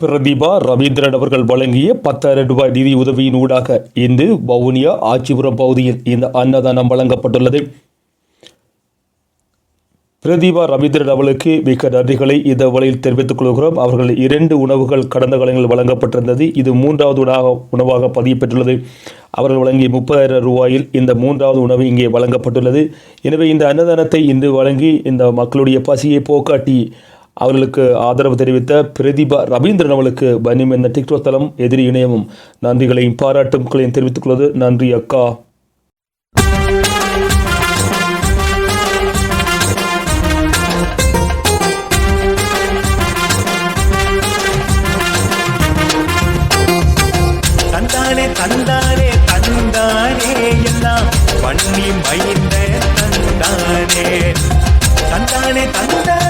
பிரதிபா ரவீந்திரன் அவர்கள் வழங்கிய பத்தாயிரம் ரூபாய் நிதி உதவியின் ஊடாக இன்று வவுனியா ஆச்சிபுரம் பகுதியில் இந்த அன்னதானம் வழங்கப்பட்டுள்ளது. பிரதீபா ரவீந்திரன் அவர்களுக்கு மிக்க நன்றிகளை இந்த வழியில் தெரிவித்துக் கொள்கிறோம். அவர்கள் இரண்டு உணவுகள் கடந்த காலங்களில் வழங்கப்பட்டிருந்தது. இது மூன்றாவது உணவாக உணவாக பதியப்பெற்றுள்ளது அவர்கள் வழங்கிய முப்பதாயிரம் ரூபாயில் இந்த மூன்றாவது உணவு இங்கே வழங்கப்பட்டுள்ளது. எனவே இந்த அன்னதானத்தை இன்று வழங்கி இந்த மக்களுடைய பசியை போக்காட்டி அவர்களுக்கு ஆதரவு தெரிவித்த பிரதிபா ரவீந்திரன் அவளுக்கு பனிம் என்ற டிக்டோக் தளம் எதிரி இணையமும் நன்றிகளையும் பாராட்டுக்களையும் தெரிவித்துக் கொள்வது நன்றி அக்கா. தந்தானே தந்தானே தந்தானே எல்லாம் பண்ணி தந்தானே தந்தானே. தந்தானே தந்தானே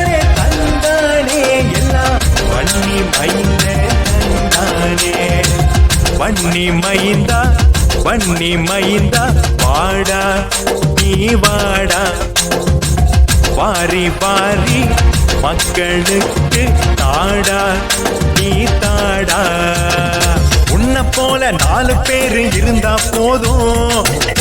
வன்னி மைந்தா பன்னி மைந்தா வாடா நீ வாடா. வாரி வாரி மக்களுக்கு தாடா நீ தாடா. உன்னை போல நாலு பேரு இருந்தா போதும்.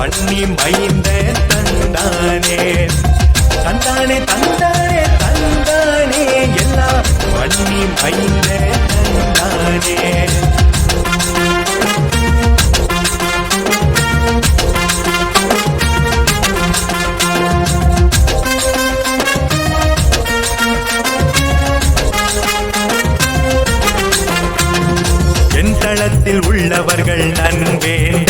பண்ணி மைந்த தந்தானே. தந்தானே தந்தானே தந்தானே. எல்லாம் பண்ணி மைந்த தந்தானே. தளத்தில் உள்ளவர்கள் நன்வேண்டா